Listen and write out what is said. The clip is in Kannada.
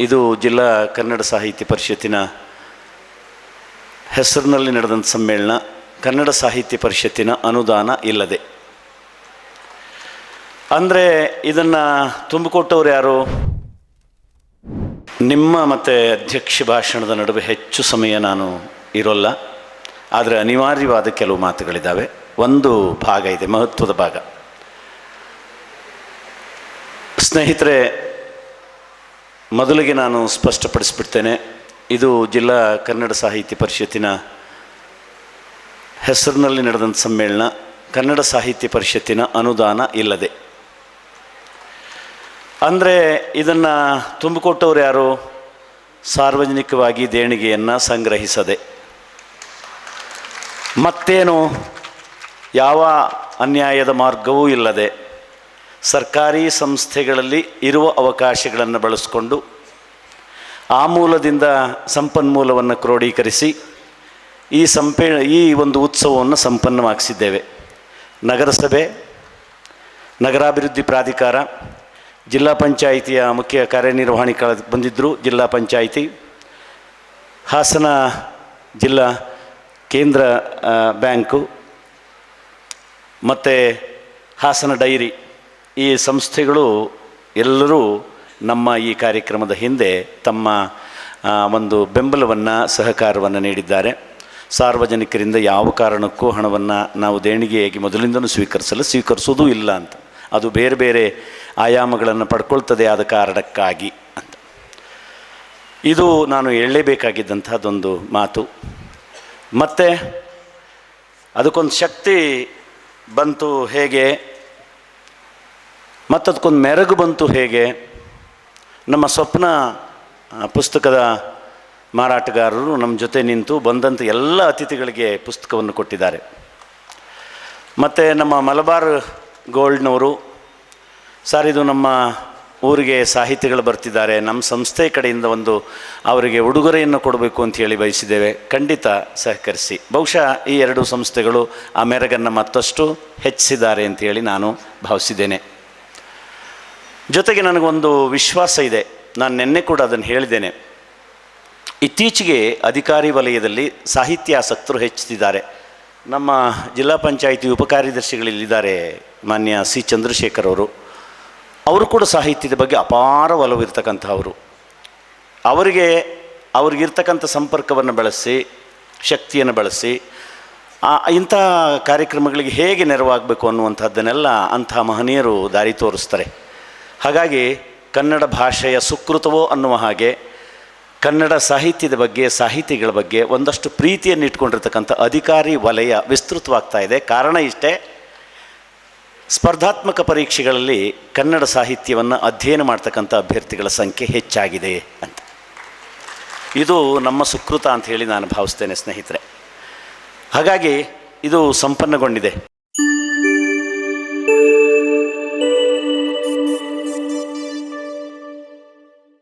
ಇದು ಜಿಲ್ಲಾ ಕನ್ನಡ ಸಾಹಿತ್ಯ ಪರಿಷತ್ತಿನ ಹೆಸರಿನಲ್ಲಿ ನಡೆದಂಥ ಸಮ್ಮೇಳನ. ಕನ್ನಡ ಸಾಹಿತ್ಯ ಪರಿಷತ್ತಿನ ಅನುದಾನ ಇಲ್ಲದೆ. ಅಂದರೆ ಇದನ್ನು ತುಂಬಿಕೊಟ್ಟವ್ರು ಯಾರು? ನಿಮ್ಮ ಮತ್ತು ಅಧ್ಯಕ್ಷ ಭಾಷಣದ ನಡುವೆ ಹೆಚ್ಚು ಸಮಯ ನಾನು ಇರೋಲ್ಲ. ಆದರೆ ಅನಿವಾರ್ಯವಾದ ಕೆಲವು ಮಾತುಗಳಿದ್ದಾವೆ ಒಂದು ಭಾಗ ಇದೆ, ಮಹತ್ವದ ಭಾಗ. ಸ್ನೇಹಿತರೆ ಮೊದಲಿಗೆ ನಾನು ಸ್ಪಷ್ಟಪಡಿಸ್ಬಿಡ್ತೇನೆ, ಇದು ಜಿಲ್ಲಾ ಕನ್ನಡ ಸಾಹಿತ್ಯ ಪರಿಷತ್ತಿನ ಹೆಸರಿನಲ್ಲಿ ನಡೆದಂಥ ಸಮ್ಮೇಳನ. ಕನ್ನಡ ಸಾಹಿತ್ಯ ಪರಿಷತ್ತಿನ ಅನುದಾನ ಇಲ್ಲದೆ. ಅಂದರೆ ಇದನ್ನು ತುಂಬಿಕೊಟ್ಟವ್ರು ಯಾರು? ಸಾರ್ವಜನಿಕವಾಗಿ ದೇಣಿಗೆಯನ್ನು ಸಂಗ್ರಹಿಸದೆ. ಮತ್ತೇನು? ಯಾವ ಅನ್ಯಾಯದ ಮಾರ್ಗವೂ ಇಲ್ಲದೆ. ಸರ್ಕಾರಿ ಸಂಸ್ಥೆಗಳಲ್ಲಿ ಇರುವ ಅವಕಾಶಗಳನ್ನು ಬಳಸಿಕೊಂಡು ಆ ಮೂಲದಿಂದ ಸಂಪನ್ಮೂಲವನ್ನು ಕ್ರೋಢೀಕರಿಸಿ ಈ ಸಂಪೇ ಈ ಒಂದು ಉತ್ಸವವನ್ನು ಸಂಪನ್ನವಾಗಿಸಿದ್ದೇವೆ. ನಗರಸಭೆ, ನಗರಾಭಿವೃದ್ಧಿ ಪ್ರಾಧಿಕಾರ, ಜಿಲ್ಲಾ ಪಂಚಾಯಿತಿಯ ಮುಖ್ಯ ಕಾರ್ಯನಿರ್ವಹಣಿ ಬಂದಿದ್ದರು ಜಿಲ್ಲಾ ಪಂಚಾಯಿತಿ, ಹಾಸನ ಜಿಲ್ಲಾ ಕೇಂದ್ರ ಬ್ಯಾಂಕು, ಮತ್ತು ಹಾಸನ ಡೈರಿ. ಈ ಸಂಸ್ಥೆಗಳು ಎಲ್ಲರೂ ನಮ್ಮ ಈ ಕಾರ್ಯಕ್ರಮದ ಹಿಂದೆ ತಮ್ಮ ಒಂದು ಬೆಂಬಲವನ್ನು, ಸಹಕಾರವನ್ನು ನೀಡಿದ್ದಾರೆ. ಸಾರ್ವಜನಿಕರಿಂದ ಯಾವ ಕಾರಣಕ್ಕೂ ಹಣವನ್ನು ನಾವು ದೇಣಿಗೆಯಾಗಿ ಮೊದಲಿಂದಲೂ ಸ್ವೀಕರಿಸಲು ಸ್ವೀಕರಿಸೋದೂ ಇಲ್ಲ ಅಂತ. ಅದು ಬೇರೆ ಬೇರೆ ಆಯಾಮಗಳನ್ನು ಪಡ್ಕೊಳ್ತದೆ ಆದ ಕಾರಣಕ್ಕಾಗಿ ಅಂತ. ಇದು ನಾನು ಹೇಳಲೇಬೇಕಾಗಿದ್ದಂಥದ್ದೊಂದು ಮಾತು. ಮತ್ತು ಅದಕ್ಕೊಂದು ಶಕ್ತಿ ಬಂತು ಹೇಗೆ? ಮತ್ತು ಅದಕ್ಕೊಂದು ಮೆರಗು ಬಂತು ಹೇಗೆ? ನಮ್ಮ ಸ್ವಪ್ನ ಪುಸ್ತಕದ ಮಾರಾಟಗಾರರು ನಮ್ಮ ಜೊತೆ ನಿಂತು ಬಂದಂಥ ಎಲ್ಲ ಅತಿಥಿಗಳಿಗೆ ಪುಸ್ತಕವನ್ನು ಕೊಟ್ಟಿದ್ದಾರೆ. ಮತ್ತು ನಮ್ಮ ಮಲಬಾರ್ ಗೋಲ್ಡ್ನವರು, ಸರ್, ಇದು ನಮ್ಮ ಊರಿಗೆ ಸಾಹಿತಿಗಳು ಬರ್ತಿದ್ದಾರೆ. ನಮ್ಮ ಸಂಸ್ಥೆ ಕಡೆಯಿಂದ ಒಂದು ಅವರಿಗೆ ಉಡುಗೊರೆಯನ್ನು ಕೊಡಬೇಕು ಅಂತ ಹೇಳಿ ಬಯಸಿದ್ದೇವೆ. ಖಂಡಿತ ಸಹಕರಿಸಿ. ಬಹುಶಃ ಈ ಎರಡು ಸಂಸ್ಥೆಗಳು ಆ ಮೆರಗನ್ನು ಮತ್ತಷ್ಟು ಹೆಚ್ಚಿಸಿದ್ದಾರೆ ಅಂತ ಹೇಳಿ ನಾನು ಭಾವಿಸಿದ್ದೇನೆ. ಜೊತೆಗೆ ನನಗೊಂದು ವಿಶ್ವಾಸ ಇದೆ. ನಾನು ನಿನ್ನೆ ಕೂಡ ಅದನ್ನು ಹೇಳಿದ್ದೇನೆ. ಇತ್ತೀಚೆಗೆ ಅಧಿಕಾರಿ ವಲಯದಲ್ಲಿ ಸಾಹಿತ್ಯ ಆಸಕ್ತರು ಹೆಚ್ಚುತ್ತಿದ್ದಾರೆ. ನಮ್ಮ ಜಿಲ್ಲಾ ಪಂಚಾಯಿತಿ ಉಪಕಾರ್ಯದರ್ಶಿಗಳಿಲ್ಲಿದ್ದಾರೆ ಮಾನ್ಯ ಸಿ ಚಂದ್ರಶೇಖರ್ ಅವರು. ಅವರು ಕೂಡ ಸಾಹಿತ್ಯದ ಬಗ್ಗೆ ಅಪಾರ ಒಲವಿರ್ತಕ್ಕಂಥವರು ಅವರಿಗೆ, ಅವ್ರಿಗಿರ್ತಕ್ಕಂಥ ಸಂಪರ್ಕವನ್ನು ಬಳಸಿ, ಶಕ್ತಿಯನ್ನು ಬಳಸಿ ಇಂಥ ಕಾರ್ಯಕ್ರಮಗಳಿಗೆ ಹೇಗೆ ನೆರವಾಗಬೇಕು ಅನ್ನುವಂಥದ್ದನ್ನೆಲ್ಲ ಅಂಥ ಮಹನೀಯರು ದಾರಿ ತೋರಿಸ್ತಾರೆ. ಹಾಗಾಗಿ ಕನ್ನಡ ಭಾಷೆಯ ಸುಕೃತವೋ ಅನ್ನುವ ಹಾಗೆ ಕನ್ನಡ ಸಾಹಿತ್ಯದ ಬಗ್ಗೆ, ಸಾಹಿತಿಗಳ ಬಗ್ಗೆ ಒಂದಷ್ಟು ಪ್ರೀತಿಯನ್ನು ಇಟ್ಕೊಂಡಿರ್ತಕ್ಕಂಥ ಅಧಿಕಾರಿ ವಲಯ ವಿಸ್ತೃತವಾಗ್ತಾ ಇದೆ. ಕಾರಣ ಇಷ್ಟೇ, ಸ್ಪರ್ಧಾತ್ಮಕ ಪರೀಕ್ಷೆಗಳಲ್ಲಿ ಕನ್ನಡ ಸಾಹಿತ್ಯವನ್ನು ಅಧ್ಯಯನ ಮಾಡ್ತಕ್ಕಂಥ ಅಭ್ಯರ್ಥಿಗಳ ಸಂಖ್ಯೆ ಹೆಚ್ಚಾಗಿದೆ ಅಂತ. ಇದು ನಮ್ಮ ಸುಕೃತ ಅಂತ ಹೇಳಿ ನಾನು ಭಾವಿಸ್ತೇನೆ ಸ್ನೇಹಿತರೆ. ಹಾಗಾಗಿ ಇದು ಸಂಪನ್ನಗೊಂಡಿದೆ.